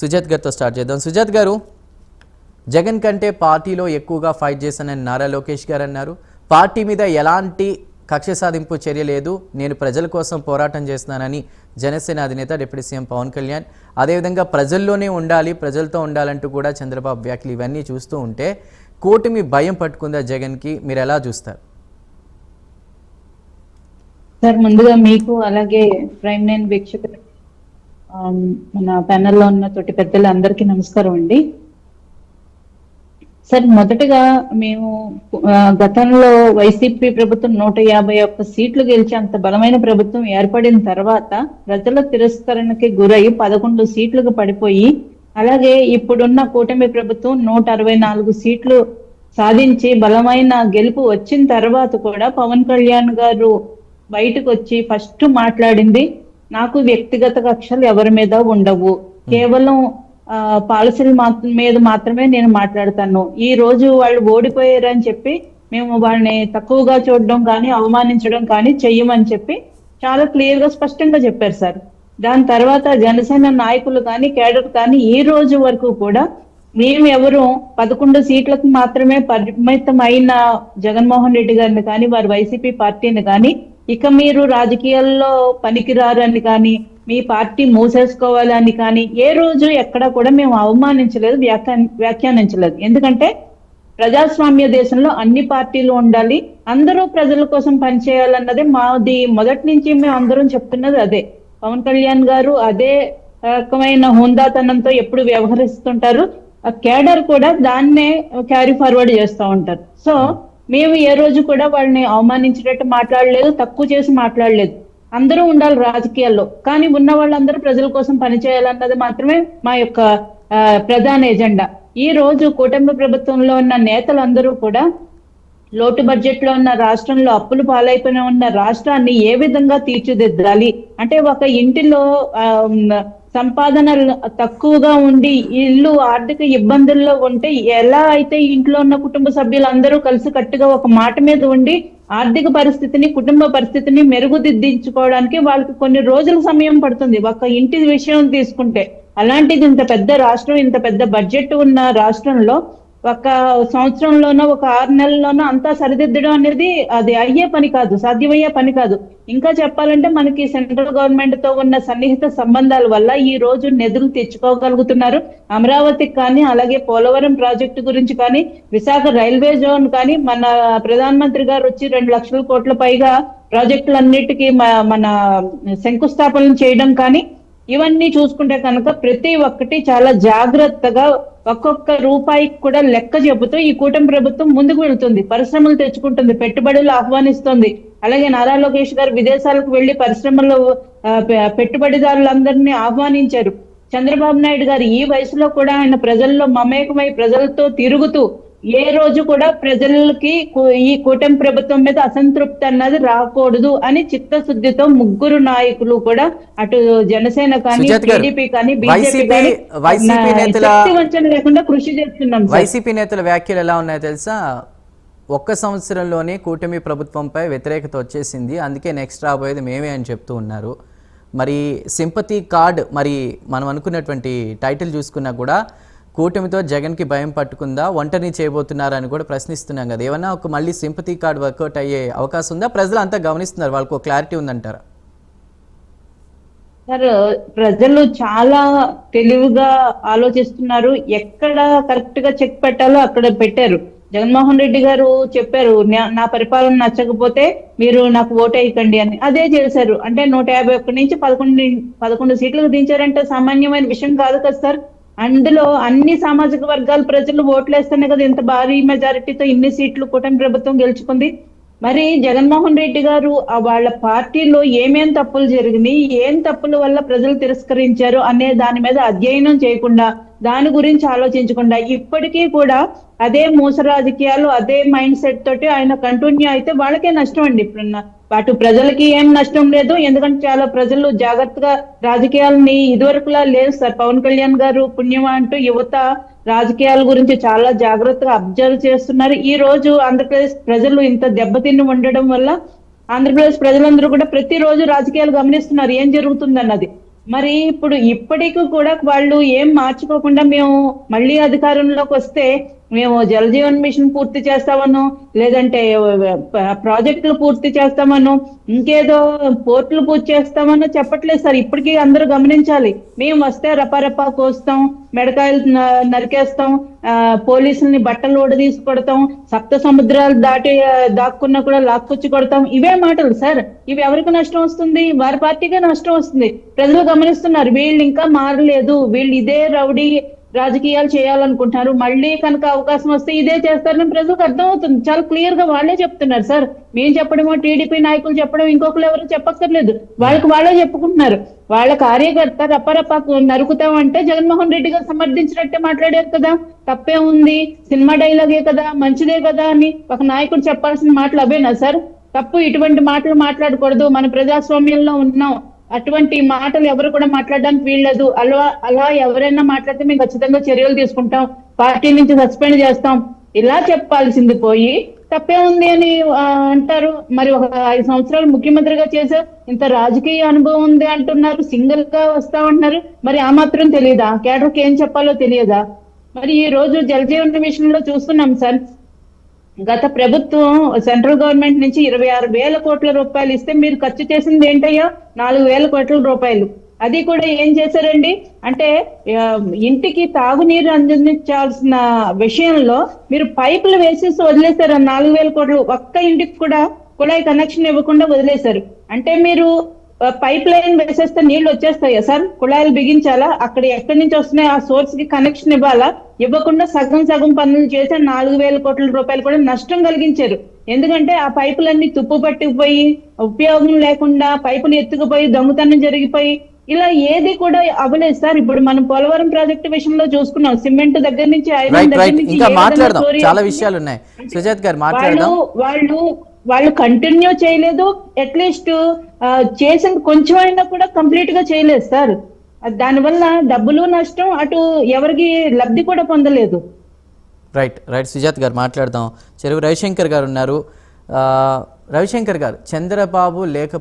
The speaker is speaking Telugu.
సుజాత్ గారితో స్టార్ట్ చేద్దాం. సుజాత్ గారు జగన్ కంటే పార్టీలో ఎక్కువగా ఫైట్ చేశానని నారా లోకేష్ గారు అన్నారు. పార్టీ మీద ఎలాంటి కక్ష సాధింపు చర్య లేదు. నేను ప్రజల కోసం పోరాటం చేస్తున్నానని జనసేన అధినేత డిప్యూటీ సీఎం పవన్ కళ్యాణ్ అదేవిధంగా ప్రజల్లోనే ఉండాలి ప్రజలతో ఉండాలంటూ కూడా చంద్రబాబు వ్యాఖ్యలు ఇవన్నీ చూస్తూ ఉంటే కూటమి భయం పట్టుకుందా జగన్కి? మీరు ఎలా చూస్తారు? సార్ ముందుగా మీకు అలాగే ప్రైమ్ నైన్ వీక్షకులకు మన panel లో ఉన్న తోటి పెద్దలు అందరికీ నమస్కారం అండి. సార్ మొదటగా మేము గతంలో వైసీపీ ప్రభుత్వం నూట యాభై ఒక్క సీట్లు గెలిచి అంత బలమైన ప్రభుత్వం ఏర్పడిన తర్వాత ప్రజల తిరస్కరణకి గురై పదకొండు సీట్లకు పడిపోయి అలాగే ఇప్పుడున్న కూటమి ప్రభుత్వం నూట అరవై నాలుగు సీట్లు సాధించి బలమైన గెలుపు వచ్చిన తర్వాత కూడా పవన్ కళ్యాణ్ గారు బయటకు వచ్చి ఫస్ట్ మాట్లాడింది నాకు వ్యక్తిగత కక్షలు ఎవరి మీద ఉండవు. కేవలం ఆ, పాలసీల మీద మాత్రమే నేను మాట్లాడతాను. ఈ రోజు వాళ్ళు ఓడిపోయారని చెప్పి మేము వాళ్ళని తక్కువగా చూడడం కానీ అవమానించడం కానీ చెయ్యమని చెప్పి చాలా క్లియర్గా స్పష్టంగా చెప్పారు సార్. దాని తర్వాత జనసేన నాయకులు కానీ కేడర్ కానీ ఈ రోజు వరకు కూడా మేము ఎవరు పదకొండు సీట్లకు మాత్రమే పరిమితమైన జగన్మోహన్ రెడ్డి గారిని కానీ వారి వైసీపీ పార్టీని కానీ ఇక మీరు రాజకీయాల్లో పనికిరారని కానీ మీ పార్టీ మూసేసుకోవాలని కానీ ఏ రోజు ఎక్కడ కూడా మేము అవమానించలేదు వ్యాఖ్యా వ్యాఖ్యానించలేదు. ఎందుకంటే ప్రజాస్వామ్య దేశంలో అన్ని పార్టీలు ఉండాలి అందరూ ప్రజల కోసం పనిచేయాలన్నదే మాది మొదటి నుంచి మేము అందరం చెప్తున్నది అదే. పవన్ కళ్యాణ్ గారు అదే రకమైన హుందాతనంతో ఎప్పుడు వ్యవహరిస్తుంటారు ఆ కేడర్ కూడా దాన్నే క్యారీ ఫార్వర్డ్ చేస్తూ ఉంటారు. సో మేము ఏ రోజు కూడా వాళ్ళని అవమానించినట్టు మాట్లాడలేదు తక్కువ చేసి మాట్లాడలేదు. అందరూ ఉండాలి రాజకీయాల్లో. కానీ ఉన్న వాళ్ళందరూ ప్రజల కోసం పనిచేయాలన్నది మాత్రమే మా యొక్క ఆ, ప్రధాన ఎజెండా. ఈ రోజు కూటమి ప్రభుత్వంలో ఉన్న నేతలందరూ కూడా లోటు బడ్జెట్లో ఉన్న రాష్ట్రంలో అప్పులు పాలైపోయిన ఉన్న రాష్ట్రాన్ని ఏ విధంగా తీర్చిదిద్దాలి? అంటే ఒక ఇంటిలో సంపాదన తక్కువగా ఉండి ఇల్లు ఆర్థిక ఇబ్బందుల్లో ఉంటే ఎలా అయితే ఇంట్లో ఉన్న కుటుంబ సభ్యులందరూ కలిసి కట్టుగా ఒక మాట మీద ఉండి ఆర్థిక పరిస్థితిని కుటుంబ పరిస్థితిని మెరుగుదిద్దించుకోవడానికి వాళ్ళకి కొన్ని రోజుల సమయం పడుతుంది. ఒక ఇంటి విషయం తీసుకుంటే అలాంటిది ఇంత పెద్ద రాష్ట్రం ఇంత పెద్ద బడ్జెట్ ఉన్న రాష్ట్రంలో ఒక సంవత్సరంలోనో ఒక ఆరు నెలల్లోనో అంతా సరిదిద్దడం అనేది అది అయ్యే పని కాదు సాధ్యమయ్యే పని కాదు. ఇంకా చెప్పాలంటే మనకి సెంట్రల్ గవర్నమెంట్తో ఉన్న సన్నిహిత సంబంధాల వల్ల ఈ రోజు నిధులు తెచ్చుకోగలుగుతున్నారు. అమరావతికి కానీ అలాగే పోలవరం ప్రాజెక్టు గురించి కానీ విశాఖ రైల్వే జోన్ కానీ మన ప్రధానమంత్రి గారు వచ్చి రెండు లక్షల కోట్ల పైగా ప్రాజెక్టులన్నిటికీ మ- మన శంకుస్థాపనలు చేయడం కానీ ఇవన్నీ చూసుకుంటే కనుక ప్రతి ఒక్కటి చాలా జాగ్రత్తగా ఒక్కొక్క రూపాయికి కూడా లెక్క చెబుతూ ఈ కూటమి ప్రభుత్వం ముందుకు వెళ్తుంది. పరిశ్రమలు తెచ్చుకుంటుంది పెట్టుబడులు ఆహ్వానిస్తుంది. అలాగే నారా లోకేష్ గారు విదేశాలకు వెళ్ళి పరిశ్రమలు పెట్టుబడిదారులందరినీ ఆహ్వానించారు. చంద్రబాబు నాయుడు గారు ఈ వయసులో కూడా ఆయన ప్రజల్లో మమేకమై ప్రజలతో తిరుగుతూ ఏ రోజు కూడా ప్రజలకి ఈ కూటమి ప్రభుత్వం మీద అసంతృప్తి అన్నది రాకూడదు అని చిత్తశుద్ధితో ముగ్గురు నాయకులు కూడా అటు జనసేన కానీ టీడీపీ కానీ బీజేపీ వైసీపీ నేతల- లేకుండా కృషి చేస్తున్నాం. వైసీపీ నేతల వ్యాఖ్యలు ఎలా ఉన్నాయో తెలుసా? ఒక్క సంవత్సరంలోనే కూటమి ప్రభుత్వంపై వ్యతిరేకత వచ్చేసింది. అందుకే నెక్స్ట్ రాబోయేది మేమే అని చెప్తూ ఉన్నారు. మరి సింపతి కార్డ్ మరి మనం అనుకున్నటువంటి టైటిల్ చూసుకున్నా కూడా కూటమితో జగన్కి భయం పట్టుకుందా ఒంటరిని చేయబోతున్నారని అని కూడా ప్రశ్నిస్తున్నాం కదా. ఏమన్నా ఒక మళ్ళీ సింపతి కార్డ్ వర్కౌట్ అయ్యే అవకాశం ఉందా? ప్రజలు అంతా గమనిస్తున్నారు వాళ్ళకు క్లారిటీ ఉందంటారా? సార్ ప్రజలు చాలా తెలివిగా ఆలోచిస్తున్నారు. ఎక్కడ కరెక్ట్గా చెక్ పెట్టాలో అక్కడ పెట్టారు. జగన్మోహన్ రెడ్డి గారు చెప్పారు "నా- పరిపాలన నచ్చకపోతే మీరు నాకు ఓటేయకండి అని. అదే చేశారు. అంటే నూట యాభై ఒక్క నుంచి పదకొండు పదకొండు సీట్లకు దించారంటే సామాన్యమైన విషయం కాదు కదా సార్. అందులో అన్ని సామాజిక వర్గాల ప్రజలు ఓట్లేస్తేనే కదా ఇంత భారీ మెజారిటీతో ఇన్ని సీట్లు కూటమి ప్రభుత్వం గెలుచుకుంది. మరి జగన్మోహన్ రెడ్డి గారు ఆ వాళ్ళ పార్టీలో ఏమేం తప్పులు జరిగినాయి ఏం తప్పుల వల్ల ప్రజలు తిరస్కరించారు అనే దాని మీద అధ్యయనం చేయకుండా దాని గురించి ఆలోచించకుండా ఇప్పటికీ కూడా అదే మూస రాజకీయాలు అదే మైండ్ సెట్ తోటి ఆయన కంటిన్యూ అయితే వాళ్ళకే నష్టం అండి. ఇప్పుడున్న అటు ప్రజలకి ఏం నష్టం లేదు. ఎందుకంటే చాలా ప్రజలు జాగ్రత్తగా రాజకీయాలని ఇదివరకులా లేదు సార్. పవన్ కళ్యాణ్ గారు పుణ్యం అంటూ యువత రాజకీయాల గురించి చాలా జాగ్రత్తగా అబ్జర్వ్ చేస్తున్నారు. ఈ రోజు ఆంధ్రప్రదేశ్ ప్రజలు ఇంత దెబ్బతిని ఉండడం వల్ల ఆంధ్రప్రదేశ్ ప్రజలందరూ కూడా ప్రతిరోజు రాజకీయాలు గమనిస్తున్నారు. ఏం జరుగుతుంది అన్నది మరి ఇప్పుడు ఇప్పటికి కూడా వాళ్ళు ఏం మార్చుకోకుండా మేము మళ్ళీ అధికారంలోకి వస్తే మేము జల జీవన్ మిషన్ పూర్తి చేస్తామను లేదంటే ప్రాజెక్టులు పూర్తి చేస్తామను ఇంకేదో పోర్టులు పూర్తి చేస్తామనో చెప్పట్లేదు సార్. ఇప్పటికీ అందరూ గమనించాలి. మేము వస్తే రపారపా కోస్తాం మెడకాయలు నరికేస్తాం ఆ, పోలీసుల్ని బట్టలు ఓడదీసి కొడతాం సప్త సముద్రాలు దాటి దాక్కున్నా కూడా లాక్కొచ్చి కొడతాం. ఇవే మాటలు సార్. ఇవి ఎవరికి నష్టం వస్తుంది? వారి పార్టీకే నష్టం వస్తుంది. ప్రజలు గమనిస్తున్నారు. వీళ్ళు ఇంకా మారలేదు. వీళ్ళు ఇదే రౌడీ రాజకీయాలు చేయాలనుకుంటున్నారు. మళ్ళీ కనుక అవకాశం వస్తే ఇదే చేస్తారని ప్రజలకు అర్థమవుతుంది. చాలా క్లియర్గా వాళ్ళే చెప్తున్నారు సార్. మేము చెప్పడమో టీడీపీ నాయకులు చెప్పడం ఇంకొకరు ఎవరు చెప్పక్కర్లేదు. వాళ్ళకి వాళ్ళే చెప్పుకుంటున్నారు. వాళ్ళ కార్యకర్త రప్పరప్పకు నరుకుతామంటే జగన్మోహన్ రెడ్డి గారు సమర్థించినట్టే మాట్లాడారు కదా. తప్పే ఉంది. సినిమా డైలాగే కదా మంచిదే కదా అని ఒక నాయకుడు చెప్పాల్సిన మాటలు అవేనా సార్. తప్పు ఇటువంటి మాటలు మాట్లాడకూడదు. మన ప్రజాస్వామ్యంలో ఉన్నాం. అటువంటి మాటలు ఎవరు కూడా మాట్లాడడానికి వీల్లేదు. అలా అలా ఎవరైనా మాట్లాడితే మేము ఖచ్చితంగా చర్యలు తీసుకుంటాం. పార్టీ నుంచి సస్పెండ్ చేస్తాం. ఇలా చెప్పాల్సింది పోయి తప్పే ఉంది అని అంటారు. మరి ఒక ఐదు సంవత్సరాలు ముఖ్యమంత్రిగా చేశారు ఇంత రాజకీయ అనుభవం ఉంది అంటున్నారు. సింగిల్గా వస్తా ఉంటున్నారు మరి ఆ మాత్రం తెలియదా కేడర్కి ఏం చెప్పాలో తెలియదా? మరి ఈ రోజు జలజీవన మిషన్లో చూస్తున్నాం సార్. గత ప్రభుత్వం సెంట్రల్ గవర్నమెంట్ నుంచి ఇరవై ఆరు వేల కోట్ల రూపాయలు ఇస్తే మీరు ఖర్చు చేసింది ఏంటయ్యో? నాలుగు వేల కోట్ల రూపాయలు. అది కూడా ఏం చేశారండి? అంటే ఇంటికి తాగునీరు అందించాల్సిన విషయంలో మీరు పైపులు వేసేసి వదిలేశారు. నాలుగు వేల కోట్లు ఒక్క ఇంటికి కూడా కుళాయి కనెక్షన్ ఇవ్వకుండా వదిలేశారు. అంటే మీరు పైప్ లైన్ వేసేస్తే నీళ్ళు వచ్చేస్తాయా సార్ కుళాయిలు బిగించాలా? అక్కడ ఎక్కడి నుంచి వస్తున్నాయి? ఆ సోర్స్కి కనెక్షన్ ఇవ్వాలా? ఇవ్వకుండా సగం సగం పనులు చేసి నాలుగు వేల కోట్ల రూపాయలు కూడా నష్టం కలిగించారు. ఎందుకంటే ఆ పైపులన్నీ తుప్పు పట్టుకుపోయి ఉపయోగం లేకుండా పైపులు ఎత్తుకుపోయి దొంగతనం జరిగిపోయి ఇలా ఏది కూడా అవ్వలేదు సార్ ఇప్పుడు మనం పోలవరం ప్రాజెక్టు విషయంలో చూసుకున్నాం. సిమెంట్ దగ్గర నుంచి ఐరన్ దగ్గర నుంచి చాలా? విషయాలు ఉన్నాయి సుజాత్ గారు మాట్లాడదాం. వాళ్ళు వాళ్ళు కంటిన్యూ చేయలేదు అట్లీస్ట్ చేసిన కొంచెం అయినా కూడా కంప్లీట్గా చేయలేదు సార్ దానివల్ల డబ్బులు నష్టం అటు ఎవరికి లబ్ధి కూడా పొందలేదు. రైట్ రైట్ సుజాత్ గారు మాట్లాడదాం. చెరువు రవిశంకర్ గారు ఉన్నారు. ఆ, రవిశంకర్ గారు చంద్రబాబు లేక